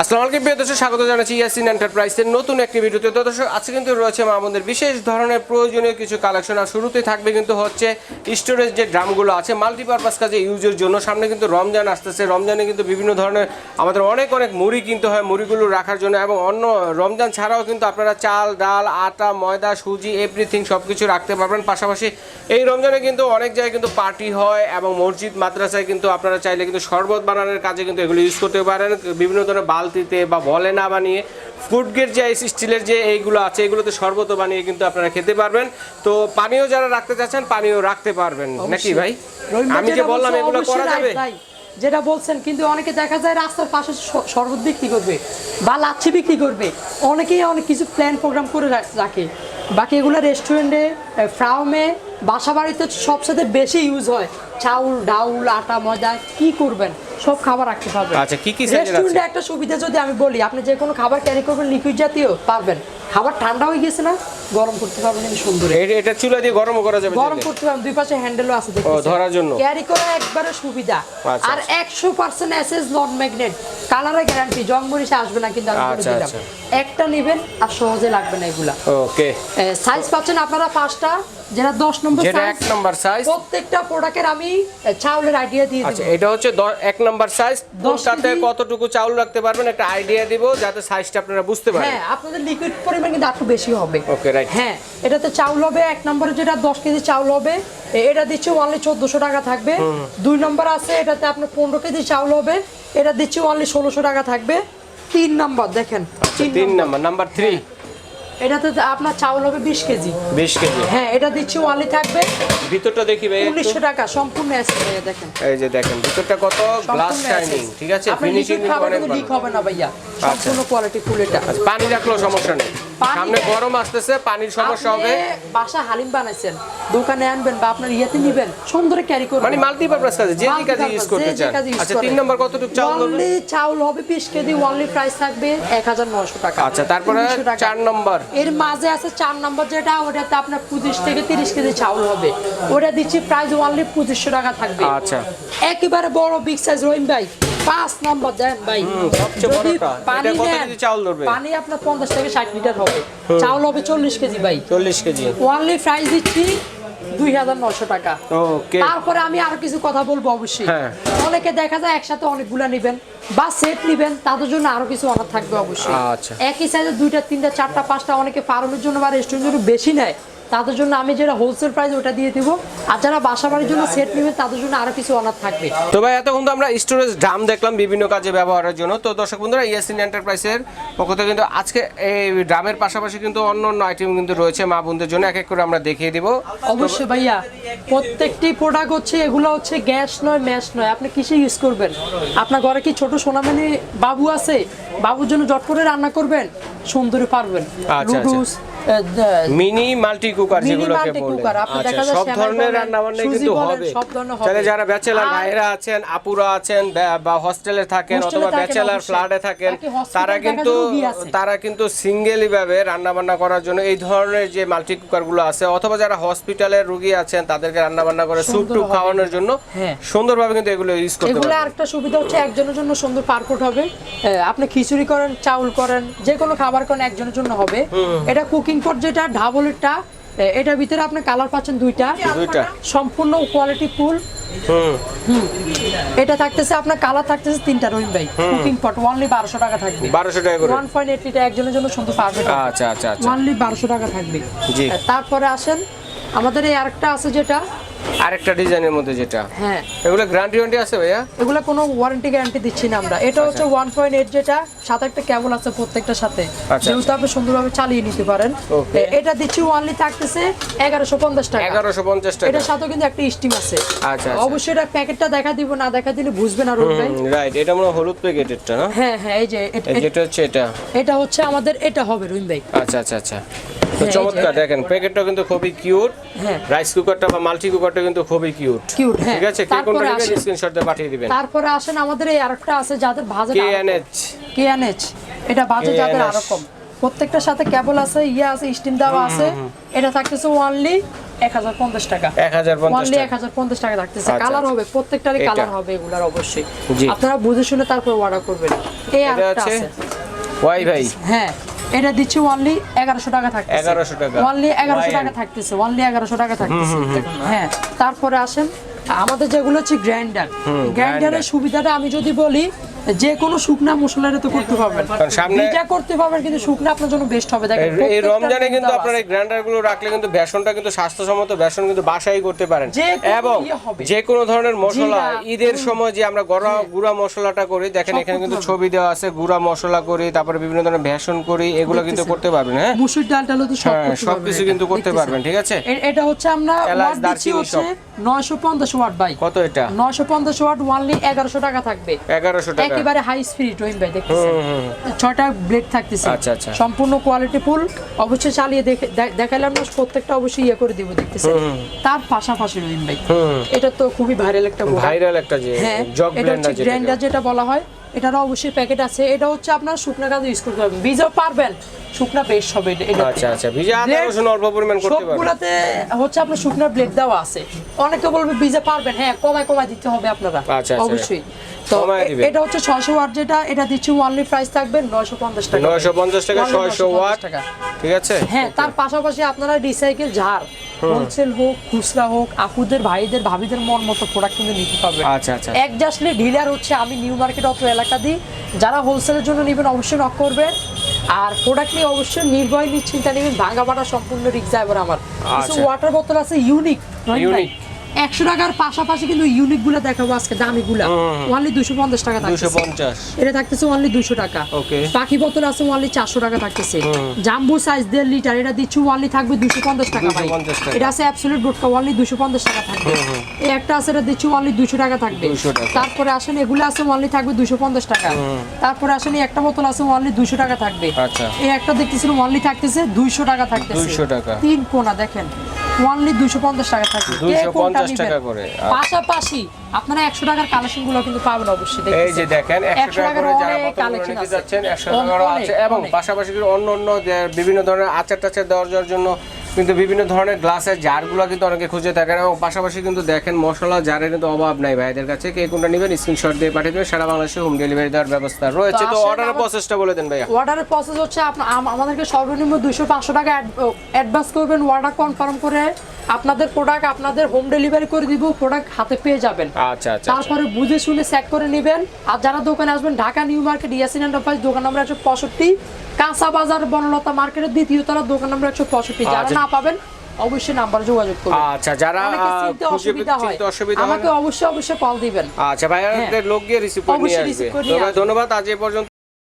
আসসালামু আলাইকুম প্রিয় দর্শক, স্বাগত জানাচ্ছি ইয়াসিন এন্টারপ্রাইজের নতুন একটি ভিডিওতে। দর্শক, আজকে কিন্তু রয়েছে আমাদের বিশেষ ধরনের প্রয়োজনীয় কিছু কালেকশন, আর শুরুতে থাকবে কিন্তু হচ্ছে স্টোরেজ যে ড্রামগুলো আছে মাল্টিপারপাস কাজে ইউজের জন্য। সামনে কিন্তু রমজান আসতেছে। রমজানে কিন্তু বিভিন্ন ধরনের আমাদের অনেক অনেক মুড়ি কিনতে হয়, মুড়িগুলো রাখার জন্য, এবং অন্য রমজান ছাড়াও কিন্তু আপনারা চাল, ডাল, আটা, ময়দা, সুজি এভরিথিং সব কিছু রাখতে পারবেন। পাশাপাশি এই রমজানে কিন্তু অনেক জায়গায় কিন্তু পার্টি হয়, এবং মসজিদ, মাদ্রাসায় কিন্তু আপনারা চাইলে কিন্তু শরবত বানানোর কাজে কিন্তু এগুলো ইউজ করতে পারেন। বিভিন্ন ধরনের বালতিতে বা বলে না বানিয়ে ফুড গেট যে স্টিলের যে এইগুলো আছে এগুলোতে শরবত বানিয়ে কিন্তু আপনারা খেতে পারবেন। তো পানিও যারা রাখতে চাচ্ছেন পানিও রাখতে পারবেন। নাকি ভাই? আমি যে বললাম এগুলো করা যাবে? যেটা বলছেন কিন্তু অনেকে দেখা যায় রাস্তার পাশে শরবত বিক্রি করবে বা লাচ্ছি বিক্রি করবে। অনেকেই অনেক কিছু প্ল্যান প্রোগ্রাম করে রাখে। বাকি এগুলো রেস্টুরেন্টে ফ্রাউমে বাসা বাড়িতে সবসাথে বেশি ইউজ হয়। চাউল ডাউল আটা ময়দা কি করবেন? সব খাবার রাখতে পারবেন। আচ্ছা, কি কি? রেস্টুরেন্টে একটা সুবিধা যদি আমি বলি আপনি যে কোনো খাবার ক্যারি করবেন লিকুইড জাতীয় পারবেন। খাবার ঠান্ডা হয়ে গেছে না গরম করতে পারবেন কিন্তু সুন্দর এটা- এটা চুলা দিয়ে গরমও করা যাবে গরম করতে পারবেন দুই পাশে হ্যান্ডেলও আছে দেখতেছেন। ধরার জন্য? ক্যারি করা একবারে সুবিধা। আচ্ছা, আর একশো পার্সেন্ট এসএস নন ম্যাগনেট কালারের গ্যারান্টি জং মরিচে আসবে না কিন্তু আমি বলে আচ্ছা, দিলাম। আচ্ছা। একটা নেবেন আর সহজে লাগবে না এগুলা। ওকে সাইজ পাচ্ছেন আপনারা পাঁচটা। যেটা দশ নম্বর যেটা size, এক নাম্বার সাইজ প্রত্যেকটা প্রোডাক্টের আমি চাউলের আইডিয়া দিয়ে আচ্ছা এটা হচ্ছে দ- এক নাম্বার সাইজ কোনটাতে কতটুকু চাউল রাখতে পারবেন একটা আইডিয়া দিব যাতে সাইজটা আপনারা বুঝতে পারেন। হ্যাঁ আপনাদের লিকুইড পরিমাণ কিন্তু একটু বেশি হবে। Okay, right. হ্যাঁ এটাতে চাউল হবে এক নম্বরে যেটা দশ কেজি চাউল হবে এটা দিচ্ছে অনলি চোদ্দশো টাকা থাকবে। দুই নম্বর আছে এটাতে আপনার পনেরো কেজি চাউল হবে এটা দিচ্ছে অনলি ষোলোশো টাকা থাকবে। তিন নম্বর দেখেন আচ্ছা, তিন নাম্বার। নাম্বার থ্রি এটাতে আপনার চাউল হবে বিশ কেজি। বিশ কেজি। হ্যাঁ এটা দিচ্ছি ওয়ালি থাকবে। ভিতরটা দেখি ভাই উনিশশো টাকা সম্পূর্ণ দেখেন। এই যে দেখেন ভিতরটা কত গ্লাস শাইনিং ঠিক আছে? ফিনিশিং অনেক লিক হবে না ভাইয়া। সম্পূর্ণ কোয়ালিটি ফুল এটা। আচ্ছা, পানি রাখলেও সমস্যা নেই। সামনে গরম আসতেছে পানির সমস্যা হবে। বাসা হালিম বানাইছেন দোকানে আনবেন বা আপনার ইয়েতে নিবেন সুন্দর ক্যারি করবেন। মানে মাল্টিপারপাস কাজে যে যে কাজে ইউজ করতে চান। আচ্ছা তিন নম্বর কতটুকু চাউল ধরবেন? অনলি চাউল হবে কেজি অনলি প্রাইস থাকবে এক হাজার নশো টাকা। আচ্ছা তারপরে 1900 চার নম্বর। এর মাঝে আছে চার নম্বর যেটা ওটাতে আপনার পঁচিশ থেকে তিরিশ কেজি চাউল হবে। ওটা দিচ্ছি প্রাইস অনলি পঁচিশশো টাকা থাকবে। আচ্ছা। একেবারে বড় বিগ সাইজ রহিম ভাই। পাঁচ নম্বর দেন ভাই। যদি। পানি নেন, কেজি চাউল ধরবে? পানি আপনার পঞ্চাশ থেকে ষাট লিটার হবে। চাউল হবে চল্লিশ কেজি ভাই। চল্লিশ কেজি। ওয়ানলি প্রাইস দিচ্ছি দুই হাজার নশো টাকা। তারপরে আমি আরও কিছু কথা বলব অবশ্যই। হ্যাঁ। অনেকে দেখা যায় একসাথে অনেকগুলা নেবেন বা সেট নেবেন তাদের জন্য আরও কিছু অনার থাকবে অবশ্যই। আচ্ছা। একই সাইজে দুইটা তিনটা চারটা পাঁচটা অনেকে ফার্মের জন্য বা রেস্টুরেন্টের জন্য বেশি নেয়। তাদের জন্য আমি যেটা হোলসেল প্রাইস ওটা দিয়ে দিব। আর যারা বাসা বাড়ির জন্য সেট নেবেন তাদের জন্য আরও কিছু অনার থাকবে। তো ভাই এতক্ষণ তো আমরা স্টোরেজ ড্রাম দেখলাম বিভিন্ন কাজে ব্যবহারের জন্য। তো দর্শক বন্ধুরা ইয়াসিন এন্টারপ্রাইজের পক্ষ থেকে কিন্তু আজকে এই ড্রামের পাশাপাশি কিন্তু অন্য অন্য আইটেম কিন্তু রয়েছে মা বোনদের জন্য। এক এক করে আমরা দেখিয়ে দিব। অবশ্যই ভাইয়া প্রত্যেকটি প্রোডাক্ট হচ্ছে এগুলো হচ্ছে গ্যাস নয় ম্যাশ নয়। আপনি কিসে ইউজ করবেন? আপনার ঘরে কি ছোট সোনামানি বাবু আছে? বাবুর জন্য জট করে রান্না করবেন সুন্দরী পারবেন। আচ্ছা। নুডলস মিনি মাল্টি কুকার যেগুলোকে বলে। আচ্ছা সব ধরনের রান্না বান্না কিন্তু হবে। সব ধরনের হবে। তাহলে যারা ব্যাচেলার ভাইরা আছেন আপুরা আছেন বা- হসটেলে থাকেন অথবা ব্যাচেলার ফ্ল্যাটে থাকেন তারা কিন্তু রুগী তারা কিন্তু সিঙ্গেলি ভাবে রান্না বান্না করার জন্য এই ধরনের যে মাল্টি কুকারগুলো আছে অথবা যারা হসপিটালের রুগী আছেন তাদেরকে রান্না বান্না করে স্যুপ টুপ খাওয়ানোর জন্য হ্যাঁ। সুন্দরভাবে কিন্তু এগুলো ইউজ করতে এগুলো পারবেন। আরেকটা সুবিধা হচ্ছে একজনের জন্য সুন্দর পারকোট হবে। হ্যাঁ, আপনি খিচুড়ি করেন চাউল করেন যে কোনো খাবার করেন একজনের জন্য হবে। এটা কুকিং পট যেটা ঢাবলেরটা এটার ভিতরে আপনি কালার পাচ্ছেন দুইটা। দুইটা। সম্পূর্ণ কোয়ালিটি ফুল হুম। এটা থাকতেছে আপনার কালার থাকতেছে তিনটা রহিম ভাই। কুকিং পট অনলি বারোশো টাকা থাকবে। বারোশো টাকা করে। ওয়ান পয়েন্ট এইট লিটার একজনের জন্য সুন্দর পারফেক্ট আচ্ছা আচ্ছা আচ্ছা। অনলি বারোশো টাকা থাকবে। জি। তারপরে আসেন আমাদের এই আরেকটা আছে যেটা আরেকটা ডিজাইনের মধ্যে যেটা। হ্যাঁ। এগুলো গ্যারান্টি ওয়ারেন্টি আছে ভাইয়া? এগুলো কোনো ওয়ারেন্টি গ্যারান্টি দিচ্ছি না আমরা। এটা হচ্ছে ওয়ান পয়েন্ট এইট যেটা সাথে একটা কেবল আছে প্রত্যেকটার সাথে। আচ্ছা। যেহেতু আপনি সুন্দরভাবে চালিয়ে নিতে পারেন। এটা দিচ্ছি ওয়ানলি থাকতেছে এগারোশো পঞ্চাশ টাকা। এগারোশো পঞ্চাশ টাকা। এটার সাথেও কিন্তু একটা স্টিম আছে। আচ্ছা, আচ্ছা। অবশ্যই এটা প্যাকেটটা দেখা দিব না দেখা দিলে বুঝবে না রোড রাইট এটা হয় হলুদ প্যাকেটেরটা না? হ্যাঁ হ্যাঁ এই যে এটা- যেটা হচ্ছে এটা। এটা হচ্ছে আমাদের এটা হবে রহিম ভাই। আচ্ছা আচ্ছা আচ্ছা। তো হ্যাঁ, চমৎকার দেখেন প্যাকেটটা কিন্তু খুবই কিউট। হ্যাঁ। রাইস কুকারটা বা মাল্টি কুকারটা কিন্তু খুবই কিউট। কিউট হ্যাঁ। ঠিক আছে? কে কোনটা নেবেন স্ক্রিনশট দিয়ে পাঠিয়ে দিবেন। তারপরে আসেন আমাদের এই আরেকটা আছে যাদের ভাজে কে এন এইচ কেএনএচ এটা বাজে যাদের আরকম প্রত্যেকটার সাথে কেবল আছে ইয়ে আছে স্টিম দেওয়া আছে। এটা থাকতেছে ওয়ানলি এক হাজার পঞ্চাশ টাকা। অনলি এক হাজার পঞ্চাশ টাকা থাকতেছে। আচ্ছা, কালার আচ্ছা। হবে প্রত্যেকটারই কালার হবে এগুলার অবশ্যই। আপনারা বুঝে শুনে তারপর অর্ডার করবেন। এই আরেকটা আছে। ওয়াই ভাই। হ্যাঁ। এটা দিচ্ছি অনলি এগারোশো টাকা থাকতেছে। 1100 টাকা। অনলি এগারোশো YN টাকা থাকতেছে অনলি এগারোশো টাকা থাকতেছে। হ্যাঁ তারপরে আসেন আমাদের যেগুলো হচ্ছে গ্রাইন্ডার। গ্রাইন্ডারের সুবিধাটা আমি যদি বলি যে কোনো শুকনা মশলারে তো করতে পারবেন। ভিজা করতে পারবেন কিন্তু শুকনা আপনার জন্য বেস্ট হবে। দেখেন এই- রমজানে কিন্তু আপনার এই গ্রাইন্ডারগুলো রাখলে কিন্তু বেসনটা কিন্তু স্বাস্থ্যসম্মত বেসন কিন্তু বাসাই করতে পারেন। এবং ইয়ে যে কোনো ধরনের মশলা ঈদের সময় যে আমরা গড়া গুঁড়া মশলাটা করি দেখেন এখানে কিন্তু ছবি দেওয়া আছে গুঁড়া মশলা করি তারপরে বিভিন্ন ধরনের বেসন করি এগুলো কিন্তু করতে পারবেন হ্যাঁ? মুসুর ডাল টালও তো সব হ্যাঁ সবকিছু কিন্তু করতে পারবেন ঠিক আছে? এটা হচ্ছে আমরা ওয়াট দিচ্ছি হচ্ছে নয়শো পঞ্চাশ ওয়াট বাই কত এটা? নয়শো পঞ্চাশ ওয়াট ওয়ানলি এগারোশো টাকা থাকবে। এগারোশো টাকা। একেবারে হাই স্পিরিট রহিম ভাই দেখতেছেন? ছয়টা ব্লেড থাকতেছে। আচ্ছা, আচ্ছা। সম্পূর্ণ কোয়ালিটি ফুল অবশ্যই চালিয়ে দেখালাম না প্রত্যেকটা অবশ্যই ইয়ে করে দিব দেখতেছেন? তার পাশাপাশি রহিম ভাই এটা তো খুবই ভাইরাল একটা ভাইরাল একটা যে হ্যাঁ এটা গ্রাইন্ডার যেটা বলা হয়। এটারও অবশ্যই প্যাকেট আছে। এটা হচ্ছে আপনার শুকনা কাজে ইউজ করতে পারবেন। বীজও পারবেন শুকনা বেশ হবে এটা- আচ্ছা আচ্ছা ভিজা আদা রসুন অল্প পরিমাণ করতে পারবেন। সবগুলাতে হচ্ছে আপনার শুকনো ব্লেড দেওয়া আছে। অনেকে বলবে বীজে পারবেন হ্যাঁ কমায় কমায় দিতে হবে আপনারা। আচ্ছা, আচ্ছা। অবশ্যই। তো। এটা হচ্ছে ছয়শো ওয়াট যেটা এটা দিচ্ছি ওয়ানলি প্রাইস থাকবে নয়শো পঞ্চাশ টাকা। নয়শো পঞ্চাশ টাকা Only ছয়শো 950 ওয়াট ঠিক আছে? হ্যাঁ তার পাশাপাশি আপনারা রিসাইকেল ঝাড়। হোলসেল হোক খুচরা হোক আপুদের ভাইদের ভাবিদের মন মতো প্রোডাক্ট কিন্তু নিতে পারবেন আচ্ছা আচ্ছা। একজাস্টলি ডিলার হচ্ছে আমি নিউ মার্কেট অত এলাকা দিই যারা হোলসেলের জন্য নেবেন অবশ্যই নক করবেন। আর প্রোডাক্ট নিয়ে অবশ্যই নির্ভয় নিশ্চিন্তা নেবেন। ভাঙা বাটা সম্পূর্ণ রিক্স ড্রাইভার আমার। কিছু আচ্ছা। ওয়াটার বোতল আছে ইউনিক Unique। একশো টাকার পাশাপাশি কিন্তু দেখাবো আজকে অনলি দুশো পঞ্চাশ টাকা এটা থাকতেছে অনলি দুশো টাকা। পাখি বোতল আছে অনলি চারশো টাকা থাকতেছে। জাম্বু সাইজ দেড় লিটার এটা দিচ্ছি অনলি থাকবে দুশো পঞ্চাশ টাকা ভাই। এটা আছে অ্যাবসলিউট বোটকা অনলি দুশো পঞ্চাশ টাকা থাকবে। এই একটা আছে এটা দিচ্ছি অনলি দুশো টাকা থাকবে। তারপরে আসেন এগুলো আছে অনলি থাকবে দুশো পঞ্চাশ টাকা। তারপরে আসেন একটা বোতল আছে অনলি দুশো টাকা থাকবে। আচ্ছা। এই একটা দেখতেছিলাম অনলি থাকতেছে দুইশো টাকা থাকতেছে। 200 টাকা। তিন কোনা দেখেন। অনলি দুশো পঞ্চাশ টাকা থাকে কে 250 টাকা করে। পাশাপাশি আপনারা একশো টাকার কালেকশনগুলো কিন্তু পাবেন অবশ্যই এই যে দেখেন একশো টাকা করে যারা কালেকশন আছে। যাচ্ছেন একশো অনেক, টাকারও আছে এবং পাশাপাশি অন্য অন্য বিভিন্ন ধরনের আচার টাচার দেওয়ার জন্য কিন্তু বিভিন্ন ধরনের গ্লাসের জারগুলো কিন্তু অনেকে খুঁজে থাকেন এবং পাশাপাশি কিন্তু দেখেন মশলা জারের কিন্তু অভাব নাই ভাইদের কাছে। কে কোনটা নেবেন স্ক্রিনশট দিয়ে পাঠিয়ে দেবেন। সারা বাংলাদেশে হোম ডেলিভারি দেওয়ার ব্যবস্থা রয়েছে। তো অর্ডারের প্রসেসটা বলে দেন ভাইয়া। অর্ডারের প্রসেস হচ্ছে আমাদেরকে সর্বনিম্ন দুইশো পাঁচশো টাকা অ্যাডভান্স করবেন। অর্ডার কনফার্ম করে আপনাদের প্রোডাক্ট আপনাদের হোম ডেলিভারি করে দিব প্রোডাক্ট হাতে পেয়ে যাবেন। আচ্ছা আচ্ছা আচ্ছা। তারপরে বুঝে শুনে চেক করে নেবেন। আর যারা দোকানে আসবেন Dhaka New Market Yasin Enterprise দোকান নম্বর একশো পঁয়ষট্টি। কাঁচা বাজার বনলতা মার্কেটের দ্বিতীয় তলা দোকান নম্বর একশো পঁয়ষট্টি যারা আচ্ছা। না পাবেন অবশ্যই নাম্বার যোগাযোগ করবেন আচ্ছা যারা অসুবিধা হয় আমাকে অবশ্যই অবশ্যই কল দিবেন আচ্ছা ভাইয়া হ্যাঁ। লোক গিয়ে রিসিভ করে নিয়ে আসবে। ধন্যবাদ আজ এ পর্যন্ত